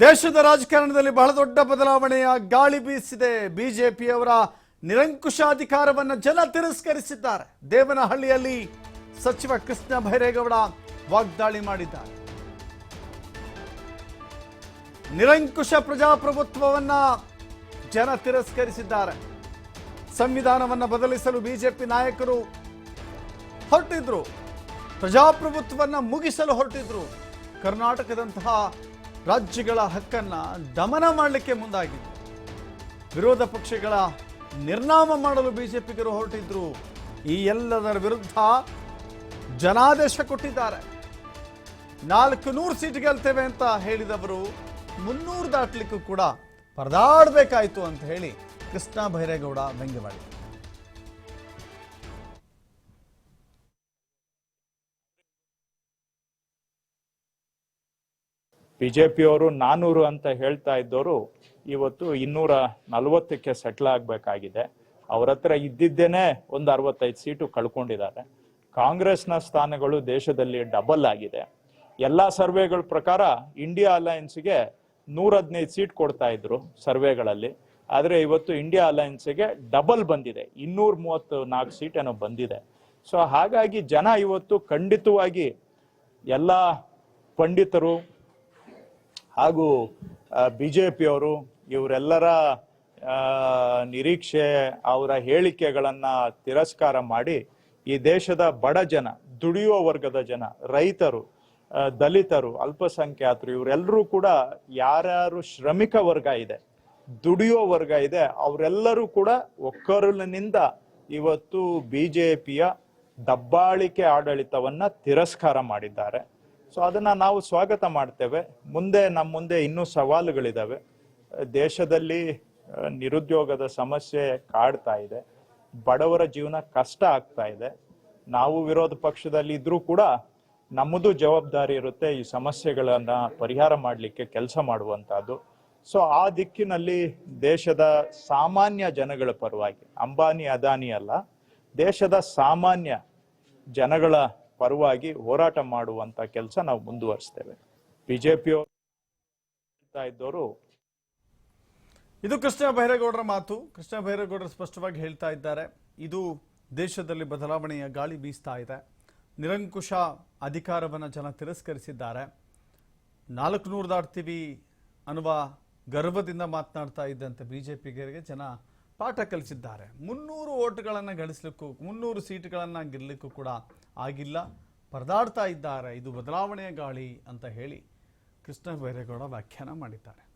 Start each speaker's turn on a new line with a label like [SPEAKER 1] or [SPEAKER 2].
[SPEAKER 1] ದೇಶದ ರಾಜಕಾರಣದಲ್ಲಿ ಬಹಳ ದೊಡ್ಡ ಬದಲಾವಣೆಯ ಗಾಳಿ ಬೀಸಿದೆ. ಬಿಜೆಪಿಯವರ ನಿರಂಕುಶ ಅಧಿಕಾರವನ್ನು ಜನ ತಿರಸ್ಕರಿಸಿದ್ದಾರೆ. ದೇವನಹಳ್ಳಿಯಲ್ಲಿ ಸಚಿವ ಕೃಷ್ಣ ಬೈರೇಗೌಡ ವಾಗ್ದಾಳಿ ಮಾಡಿದ್ದಾರೆ. ನಿರಂಕುಶ ಪ್ರಜಾಪ್ರಭುತ್ವವನ್ನ ಜನ ತಿರಸ್ಕರಿಸಿದ್ದಾರೆ. ಸಂವಿಧಾನವನ್ನು ಬದಲಿಸಲು ಬಿಜೆಪಿ ನಾಯಕರು ಹೊರಟಿದ್ರು. ಪ್ರಜಾಪ್ರಭುತ್ವವನ್ನ ಮುಗಿಸಲು ಹೊರಟಿದ್ರು. ಕರ್ನಾಟಕದಂತಹ ರಾಜ್ಯಗಳ ಹಕ್ಕನ್ನ ದಮನ ಮಾಡಲಿಕ್ಕೆ ಮುಂದಾಗಿದೆ ವಿರೋಧ ಪಕ್ಷಗಳ ನಿರ್ನಾಮ ಮಾಡಲು ಬಿಜೆಪಿಗರು ಹೊರಟಿದ್ರು. ಈ ಎಲ್ಲದರ ವಿರುದ್ಧ ಜನಾದೇಶ ಕೊಟ್ಟಿದ್ದಾರೆ. ನಾಲ್ಕು ನೂರು ಸೀಟ್ ಗೆಲ್ತೇವೆ ಅಂತ ಹೇಳಿದವರು ಮುನ್ನೂರು ದಾಟ್ಲಿಕ್ಕೂ ಕೂಡ ಪರದಾಡಬೇಕಾಯಿತು ಅಂತ ಹೇಳಿ ಕೃಷ್ಣ ಬೈರೇಗೌಡ ವ್ಯಂಗ್ಯ
[SPEAKER 2] ಬಿಜೆಪಿಯವರು ನಾನೂರು ಅಂತ ಹೇಳ್ತಾ ಇದ್ದವರು ಇವತ್ತು ಇನ್ನೂರ ನಲವತ್ತಕ್ಕೆ ಸೆಟ್ಲ್ ಆಗಬೇಕಾಗಿದೆ. ಅವ್ರ ಹತ್ರ ಇದ್ದಿದ್ದೇನೆ ಒಂದು ಅರವತ್ತೈದು ಸೀಟು ಕಳ್ಕೊಂಡಿದ್ದಾರೆ. ಕಾಂಗ್ರೆಸ್ನ ಸ್ಥಾನಗಳು ದೇಶದಲ್ಲಿ ಡಬಲ್ ಆಗಿದೆ. ಎಲ್ಲ ಸರ್ವೆಗಳ ಪ್ರಕಾರ ಇಂಡಿಯಾ ಅಲಯನ್ಸ್ಗೆ ನೂರ ಹದಿನೈದು ಸೀಟ್ ಕೊಡ್ತಾ ಇದ್ರು ಸರ್ವೆಗಳಲ್ಲಿ. ಆದರೆ ಇವತ್ತು ಇಂಡಿಯಾ ಅಲಯನ್ಸ್ಗೆ ಡಬಲ್ ಬಂದಿದೆ. ಇನ್ನೂರ ಮೂವತ್ತು ನಾಲ್ಕು ಸೀಟ್ ಏನೋ ಬಂದಿದೆ. ಸೊ ಹಾಗಾಗಿ ಜನ ಇವತ್ತು ಖಂಡಿತವಾಗಿ ಎಲ್ಲ ಪಂಡಿತರು ಹಾಗೂ ಬಿ ಜೆ ಪಿಯವರು ಇವರೆಲ್ಲರ ನಿರೀಕ್ಷೆ, ಅವರ ಹೇಳಿಕೆಗಳನ್ನು ತಿರಸ್ಕಾರ ಮಾಡಿ ಈ ದೇಶದ ಬಡ ಜನ, ದುಡಿಯುವ ವರ್ಗದ ಜನ, ರೈತರು ದಲಿತರು, ಅಲ್ಪಸಂಖ್ಯಾತರು, ಇವರೆಲ್ಲರೂ ಕೂಡ ಯಾರ್ಯಾರು ಶ್ರಮಿಕ ವರ್ಗ ಇದೆ ದುಡಿಯೋ ವರ್ಗ ಇದೆ, ಅವರೆಲ್ಲರೂ ಕೂಡ ಒಕ್ಕರಲಿನಿಂದ ಇವತ್ತು ಬಿಜೆಪಿಯ ದಬ್ಬಾಳಿಕೆ ಆಡಳಿತವನ್ನ ತಿರಸ್ಕಾರ ಮಾಡಿದ್ದಾರೆ. ಸೊ ಅದನ್ನ ನಾವು ಸ್ವಾಗತ ಮಾಡ್ತೇವೆ. ಮುಂದೆ ನಮ್ಮ ಮುಂದೆ ಇನ್ನೂ ಸವಾಲುಗಳಿದ್ದಾವೆ ದೇಶದಲ್ಲಿ ನಿರುದ್ಯೋಗದ ಸಮಸ್ಯೆ ಕಾಡ್ತಾ ಇದೆ. ಬಡವರ ಜೀವನ ಕಷ್ಟ ಆಗ್ತಾ ಇದೆ. ನಾವು ವಿರೋಧ ಪಕ್ಷದಲ್ಲಿ ಇದ್ರೂ ಕೂಡ ನಮ್ಮದು ಜವಾಬ್ದಾರಿ ಇರುತ್ತೆ ಈ ಸಮಸ್ಯೆಗಳನ್ನ ಪರಿಹಾರ ಮಾಡಲಿಕ್ಕೆ ಕೆಲಸ ಮಾಡುವಂತಹದ್ದು ಸೊ ಆ ದಿಕ್ಕಿನಲ್ಲಿ ದೇಶದ ಸಾಮಾನ್ಯ ಜನಗಳ ಪರವಾಗಿ, ಅಂಬಾನಿ, ಅದಾನಿ ಅಲ್ಲ, ದೇಶದ ಸಾಮಾನ್ಯ ಜನಗಳ ಪರವಾಗಿ ಹೋರಾಟ ಮಾಡುವಂತ ಕೆಲಸ ನಾವು ಮುಂದುವರಿಸ್ತೇವೆ. ಬಿಜೆಪಿ ಇದ್ದವರು
[SPEAKER 1] ಇದು ಕೃಷ್ಣ ಬೈರೇಗೌಡರ ಮಾತು. ಕೃಷ್ಣ ಬೈರೇಗೌಡರು ಸ್ಪಷ್ಟವಾಗಿ ಹೇಳ್ತಾ ಇದ್ದಾರೆ. ಇದು ದೇಶದಲ್ಲಿ ಬದಲಾವಣೆಯ ಗಾಳಿ ಬೀಸ್ತಾ ಇದೆ. ನಿರಂಕುಶ ಅಧಿಕಾರವನ್ನು ಜನ ತಿರಸ್ಕರಿಸಿದ್ದಾರೆ. ನಾಲ್ಕು ನೂರು ದಾಟ್ತೀವಿ ಅನ್ನುವ ಗರ್ವದಿಂದ ಮಾತನಾಡ್ತಾ ಇದ್ದಂತೆ ಬಿಜೆಪಿಗರಿಗೆ ಜನ ಪಾಠ ಕಲಿಸಿದ್ದಾರೆ. ಮುನ್ನೂರು ಓಟ್ಗಳನ್ನು ಗಳಿಸಲಿಕ್ಕೂ, ಮುನ್ನೂರು ಸೀಟ್ಗಳನ್ನು ಗೆಲ್ಲಲಿಕ್ಕೂ ಕೂಡ ಆಗಿಲ್ಲ. ಪರದಾಡ್ತಾ ಇದ್ದಾರೆ. ಇದು ಬದಲಾವಣೆಯ ಗಾಳಿ ಅಂತ ಹೇಳಿ ಕೃಷ್ಣ ಬೈರೇಗೌಡ ವ್ಯಾಖ್ಯಾನ ಮಾಡಿದ್ದಾರೆ.